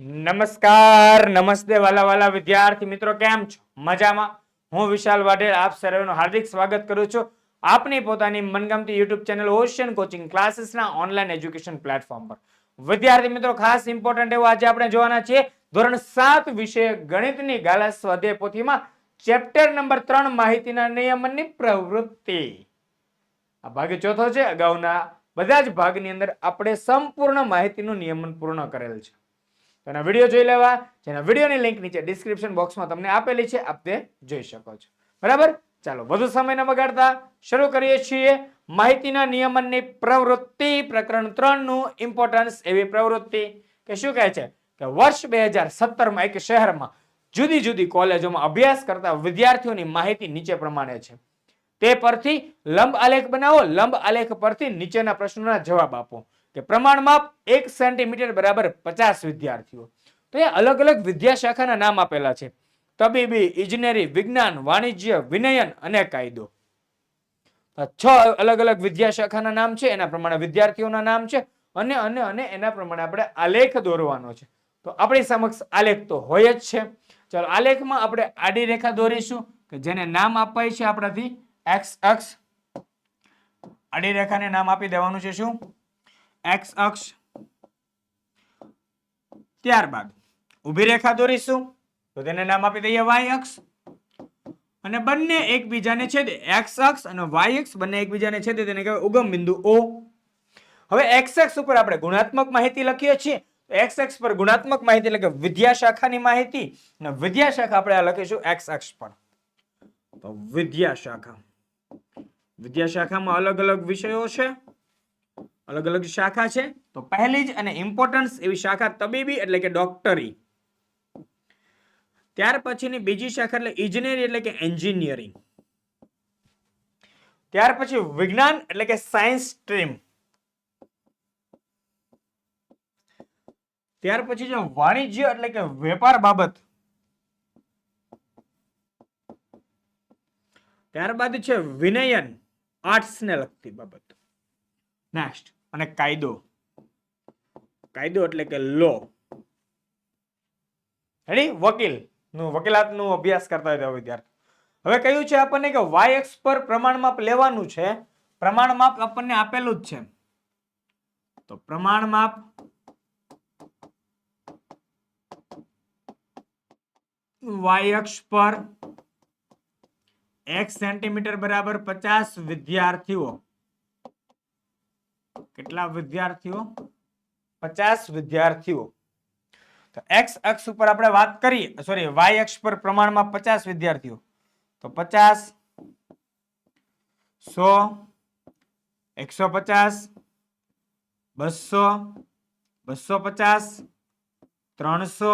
નમસ્કાર, નમસ્તે વાલા વાલા વિદ્યાર્થી મિત્રો, કેમ છો? મજામાં? હું વિશાલ વાઢેર, આપ સર્વેનું હાર્દિક સ્વાગત કરું છું. આપની પોતાની મનગમતી યુટ્યુબ ચેનલ ઓશિયન કોચિંગ ક્લાસીસના ઓનલાઈન એજ્યુકેશન પ્લેટફોર્મ પર. વિદ્યાર્થી મિત્રો, ખાસ ઇમ્પોર્ટન્ટ એવું આજે આપણે જોવાના છીએ. ધોરણ સાત વિષય ગણિતની ગાલા સ્વાધ્યાય પોથીમાં ચેપ્ટર નંબર ત્રણ માહિતીના નિયમનની પ્રવૃત્તિ. આ ભાગ ચોથો છે. અગાઉના બધા જ ભાગની અંદર આપણે સંપૂર્ણ માહિતીનું નિયમન પૂર્ણ કરેલ છે. તો એના વીડિયો જોઈ લેવા, જેના વિડીયોની લિંક નીચે ડિસ્ક્રિપ્શન બોક્સમાં તમને આપેલી છે, આપ તે જોઈ શકો છો. બરાબર? ચાલો, વધુ સમય ન બગાડતા, શરૂ કરીએ છીએ માહિતીના નિયમનની પ્રવૃત્તિ પ્રકરણ ત્રણનું ઇમ્પોર્ટન્સ એવી પ્રવૃત્તિ કે શું કહે છે? કે વર્ષ બે હજાર સત્તરમાં એક શહેરમાં જુદી જુદી કોલેજોમાં અભ્યાસ કરતા વિદ્યાર્થીઓની માહિતી નીચે પ્રમાણે છે. તે પરથી લંબ આલેખ બનાવો, લંબ આલેખ પરથી નીચેના પ્રશ્નોના જવાબ આપો. કે પ્રમાણ માપ એક સેન્ટીમીટર બરાબર પચાસ વિદ્યાર્થીઓ. તો એ અલગ અલગ વિદ્યા શાખાના નામ આપેલા છે. તબીબી, ઇજનેરી, વિજ્ઞાન, વાણિજ્ય, વિનયન અને કાયદો. છ અલગ અલગ વિદ્યા શાખાના નામ છે, એના પ્રમાણે વિદ્યાર્થીઓના નામ છે, અને અને અને એના પ્રમાણે આપણે આલેખ દોરવાનો છે. તો આપણી સમક્ષ આલેખ તો હોય જ છે. ચાલો, આલેખમાં આપણે આડી રેખા દોરીશું, કે જેને નામ અપાય છે આપણાથી, એક્સ અક્ષ. આડી રેખાને નામ આપી દેવાનું છે શું? એક્સ અક્ષ. ત્યારબાદ ઊભી રેખા દોરીશું. તો તેને નામ આપી દઈએ વાય અક્ષ. અને બંને એકબીજાને છેદે એક્સ અક્ષ અને વાય અક્ષ બંને એકબીજાને છેદે તેને કહેવાય ઉગમ બિંદુ ઓ હવે એક્સ અક્ષ ઉપર આપણે ગુણાત્મક માહિતી લખીએ છીએ. એક્સ અક્ષ પર ગુણાત્મક માહિતી એટલે કે વિદ્યા શાખાની માહિતી. અને વિદ્યા શાખા આપણે આ લખીશું એક્સ એક્સ પર. તો વિદ્યા શાખા. વિદ્યા શાખામાં અલગ અલગ વિષયો છે. અલગ અલગ શાખા છે. તો પહેલી જ અને ઇમ્પોર્ટન્સ એવી શાખા તબીબી એટલે કે ડોક્ટરી ત્યાર પછીની બીજી શાખા એટલે ઇજનેરી એટલે કે એન્જિનિયરિંગ ત્યાર પછી વિજ્ઞાન એટલે કે સાયન્સ સ્ટ્રીમ ત્યાર પછી છે વાણિજ્ય એટલે કે વેપાર બાબત. ત્યારબાદ છે વિનયન આર્ટ્સને લગતી બાબત. નેક્સ્ટ અને કાયદો. કાયદો એટલે કે લો રેડી વકીલ. નું વકીલાત અભ્યાસ કરતા હોય વિદ્યાર્થી. હવે કહ્યું છે આપણને કે વાય એક્સ પર પ્રમાણ માપ લેવાનું છે. પ્રમાણ માપ આપણને આપેલું જ છે. તો પ્રમાણ માપ વાય અક્ષ પર એક સેન્ટીમીટર બરાબર પચાસ વિદ્યાર્થીઓ. કેટલા વિદ્યાર્થીઓ? પચાસ વિદ્યાર્થીઓ. તો એક્સ અક્ષ ઉપર આપણે વાત કરીએ સોરી વાય અક્ષ પર પ્રમાણમાં પચાસ વિદ્યાર્થીઓ. તો પચાસ, સો, એકસો પચાસ, બસો બસો પચાસ, ત્રણસો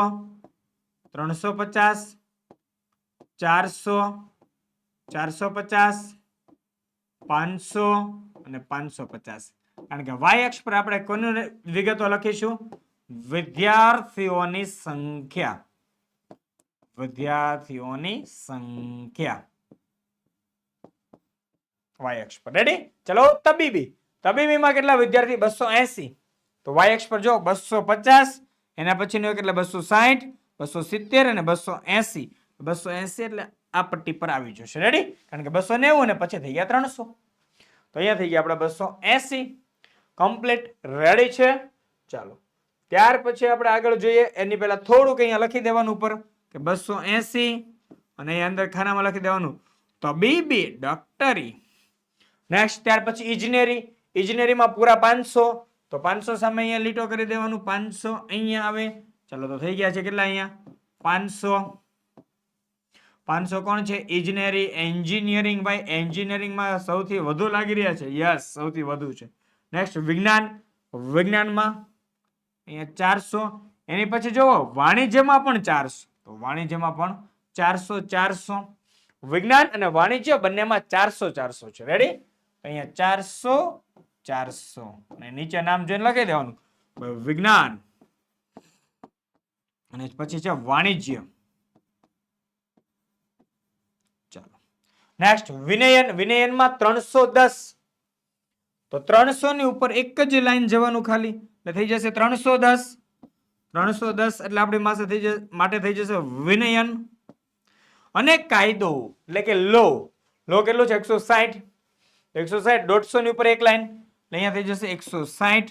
ત્રણસો પચાસ, ચારસો ચારસો પચાસ, પાંચસો અને પાંચસો પચાસ. કારણ કે વાય અક્ષ પર આપણે કોની વિગતો લખીશું? વિદ્યાર્થીઓની સંખ્યા. વિદ્યાર્થીઓની સંખ્યા. વાય અક્ષ પર. રેડી ચલો, તબીબી. તબીબીમાં કેટલા વિદ્યાર્થી? બસો એસી. તો વાય અક્ષ પર જો, બસો પચાસ, એના પછીનું એટલે બસો સાહીઠ બસો સિત્તેર અને બસો એસી. બસો એસી એટલે આ પટ્ટી પર આવી જશે. રેડી કારણ કે બસો નેવું અને પછી થઈ ગયા ત્રણસો. તો અહીંયા થઈ ગયા આપણે બસો એસી. કમ્પ્લીટ રેડી છે. ચાલો, ત્યાર પછી આપણે આગળ જોઈએ. એની પહેલા થોડુંક અહીંયા લખી દેવાનું ઉપર કે બસો એસી અને અહીંયા અંદર ખાનામાં લખી દેવાનું. તબીબી ડોક્ટરી. નેક્સ્ટ ત્યાર પછી ઇજનેરી. ઇજનેરીમાં પૂરા પાંચસો. તો પાંચસો સામે અહીંયા લીટો કરી દેવાનું. પાંચસો અહીંયા આવે. ચાલો, તો થઈ ગયા છે કેટલા અહીંયા? પાંચસો. પાંચસો કોણ છે? ઇજનેરી, એન્જિનિયરિંગ. ભાઈ, એન્જિનિયરિંગમાં સૌથી વધુ લાગી રહ્યા છે. યસ, સૌથી વધુ છે. નેક્સ્ટ વિજ્ઞાન. વિજ્ઞાનમાં અહીંયા ચારસો. એની પછી જુઓ, વાણિજ્યમાં પણ ચારસો. તો વાણિજ્યમાં પણ ચારસો ચારસો. વિજ્ઞાન અને વાણિજ્ય બંનેમાં ચારસો ચારસો છે. રેડી અહીંયા ચારસો ચારસો. અને નીચે નામ જોઈને લખી દેવાનું. વિજ્ઞાન. અને પછી છે વાણિજ્ય. ચાલો. નેક્સ્ટ વિનયન. વિનયનમાં ત્રણસો દસ. તો ત્રણસો ની ઉપર એક જ લાઈન જવાનું ખાલી. એટલે થઈ જશે ત્રણસો દસ. ત્રણસો દસ એટલે આપણી પાસે થઈ જશે, માટે થઈ જશે વિનયન. અને કાયદો, એટલે કે લો લો કેટલો છે? એકસો સાહીઠ એકસો સાઠ દોઢસો ની ઉપર એક લાઈન અહીંયા થઈ જશે એકસો સાઠ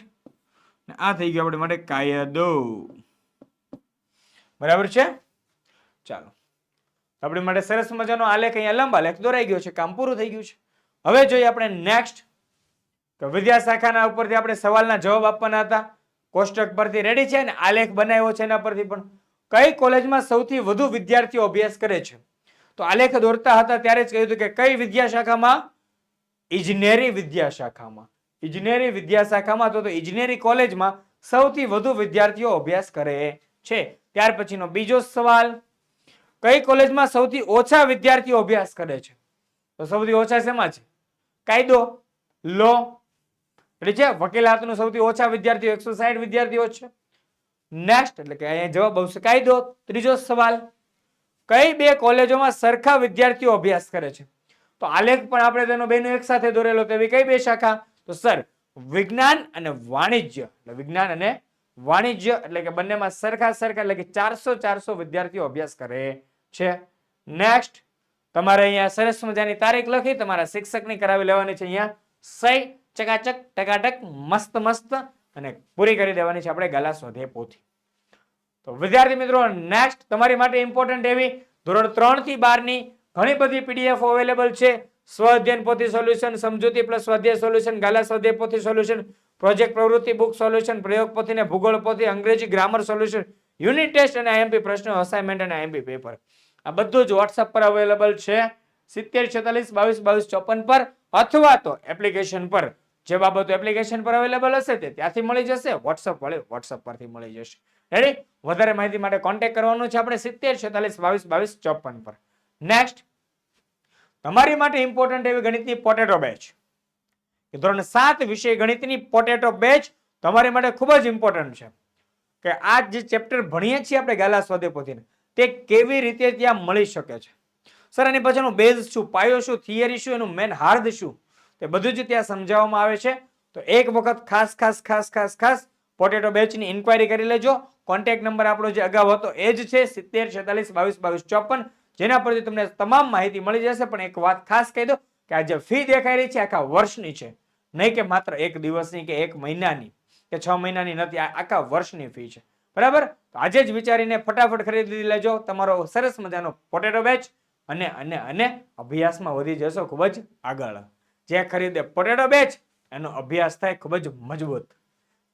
આ થઈ ગયું આપણે માટે કાયદો. બરાબર છે? ચાલો. આપણી માટે સરસ મજાનો આલેખ અહીંયા લંબ આલેખ દોરાઈ ગયો છે. કામ પૂરું થઈ ગયું છે. હવે જોઈએ આપણે નેક્સ્ટ તો વિદ્યાશાખાના ઉપરથી આપણે સવાલના જવાબ આપવાના હતા. કોષ્ટક પરથી રેડી છે ને? આલેખ બનાવ્યો છે એના પરથી પણ. કઈ કોલેજમાં સૌથી વધુ વિદ્યાર્થીઓ અભ્યાસ કરે છે? તો આલેખ દોરતા હતા ત્યારે જ કહ્યું હતું કે કઈ વિદ્યાશાખામાં ઇજનેરી વિદ્યાશાખામાં ઇજનેરી વિદ્યાશાખામાં તો ઇજનેરી કોલેજમાં સૌથી વધુ વિદ્યાર્થીઓ અભ્યાસ કરે છે. ત્યાર પછીનો બીજો સવાલ. કઈ કોલેજમાં સૌથી ઓછા વિદ્યાર્થીઓ અભ્યાસ કરે છે? તો સૌથી ઓછા શેમાં છે? કાયદો, લો એટલે જે વકીલાતનું સૌથી ઓછા વિદ્યાર્થીઓ, એકસો સાઠ વિદ્યાર્થીઓ છે. નેક્સ્ટ એટલે કે અહીંયા જવાબ આવશે કાયદો. ત્રીજો સવાલ, કઈ બે કોલેજોમાં સરખા વિદ્યાર્થીઓ અભ્યાસ કરે છે? તો આલેખ પણ આપણે તેનો બેનો એક સાથે દોરેલો તેવી કઈ બે શાખા? તો સર, વિજ્ઞાન અને વાણિજ્ય. એટલે વિજ્ઞાન અને વાણિજ્ય, એટલે કે બંનેમાં સરખા સરખા, એટલે કે ચારસો ચારસો વિદ્યાર્થીઓ અભ્યાસ કરે છે. નેક્સ્ટ તમારે અહીંયા સરસ મજાની તારીખ લખી, તમારા શિક્ષકની કરાવી લેવાની છે અહીંયા સહી. ચકાચક, ટકાટક, મસ્ત મસ્ત અને પૂરી કરી દેવાની છે આપણે ગાલા શોધે પોથી. તો વિદ્યાર્થી મિત્રો નેક્સ્ટ તમારી માટે ઇમ્પોર્ટન્ટ એવી ધોરણ ત્રણથી બારની ઘણી બધી પીડીએફ અવેલેબલ છે. સ્વઅધ્યયન પોથી સોલ્યુશન સમજૂતી પ્લસ સ્વાધ્યાય સોલ્યુશન ગાલા સ્વાધ્યાય પોથી સોલ્યુશન પ્રોજેક્ટ પ્રવૃત્તિ બુક સોલ્યુશન પ્રયોગ પોથી ને ભૂગોળ પોથી, અંગ્રેજી ગ્રામર સોલ્યુશન યુનિટ ટેસ્ટ અને આઈએમપી પ્રશ્નો અસાઇનમેન્ટ અને આઈએમપી પેપર આ બધું જ વોટ્સઅપ પર અવેલેબલ છે. સિત્તેર છેતાલીસ, બાવીસ બાવીસ, ચોપન પર અથવા તો એપ્લિકેશન પર. જે બાબતો એપ્લિકેશન પર અવેલેબલ હશે તે ત્યાંથી મળી જશે. વોટ્સઅપ વડે વોટ્સઅપ પરથી મળી જશે. રેડી વધારે માહિતી માટે કોન્ટેક્ટ કરવાનો છે આપણે સિત્તેર છેતાલીસ બાવીસ બાવીસ ચોપન પર. નેક્સ્ટ તમારી માટે ઇમ્પોર્ટન્ટ એવી ગણિતની પોટેટો બેચ કે ધોરણ સાત વિષય ગણિતની પોટેટો બેચ તમારી માટે ખૂબ જ ઇમ્પોર્ટન્ટ છે. કે આ જે ચેપ્ટર ભણીએ છીએ આપણે ગાલા સ્વાધ્યાય તે કેવી રીતે ત્યાં મળી શકે છે? સર એની પછીનું બેઝ શું? પાયો શું? થિયરી શું? એનું મેન હાર્દ શું? તે બધું જ ત્યાં સમજાવવામાં આવે છે. તો એક વખત ખાસ ખાસ ખાસ ખાસ ખાસ પોટેટો બેચની ઇન્ક્વાયરી કરી લેજો. કોન્ટેક્ટ નંબર આપણો જે અગાઉ હતો એ જ છે, સિત્તેર, છેતાલીસ, બાવીસ બાવીસ, ચોપન. જેના પરથી તમને તમામ માહિતી મળી જશે, પણ એક વાત ખાસ કહી દો કે આ જે ફી દેખાઈ રહી છે, આખા વર્ષની છે. નહીં કે માત્ર એક દિવસની કે એક મહિનાની કે છ મહિનાની નથી આખા વર્ષની ફી છે. બરાબર? તો આજે જ વિચારીને ફટાફટ ખરીદી લેજો. તમારો સરસ મજાનો પોટેટો બેચ અને અને અને અભ્યાસમાં વધી જશો ખૂબ જ આગળ. જે ખરીદે. Potato batch. એનો અભ્યાસ થાય ખૂબ જ મજબૂત.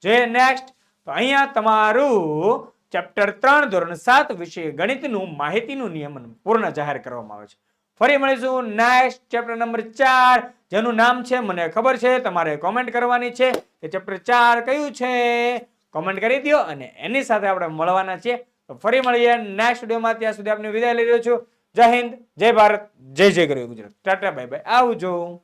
જોઈએ નેક્સ્ટ તો અહીંયા તમારું ચેપ્ટર ત્રણ, ધોરણ સાત વિશે ગણિતનું માહિતીનું નિયમન પૂર્ણ જાહેર કરવામાં આવે છે. ફરી મળીશું નેક્સ્ટ ચેપ્ટર નંબર ચાર, જેનું નામ છે, મને ખબર છે, તમારે કોમેન્ટ કરવાની છે. કે ચેપ્ટર ચાર કયું છે? કોમેન્ટ કરી દો અને એની સાથે આપણે મળવાના છીએ. તો ફરી મળીએ નેક્સ્ટ વિડીયોમાં ત્યાં સુધી આપણે વિદાય લઈ રહ્યો છું. જય હિન્દ, જય ભારત, જય જય ગરવી ગુજરાત. Tata, bye bye. આવજો.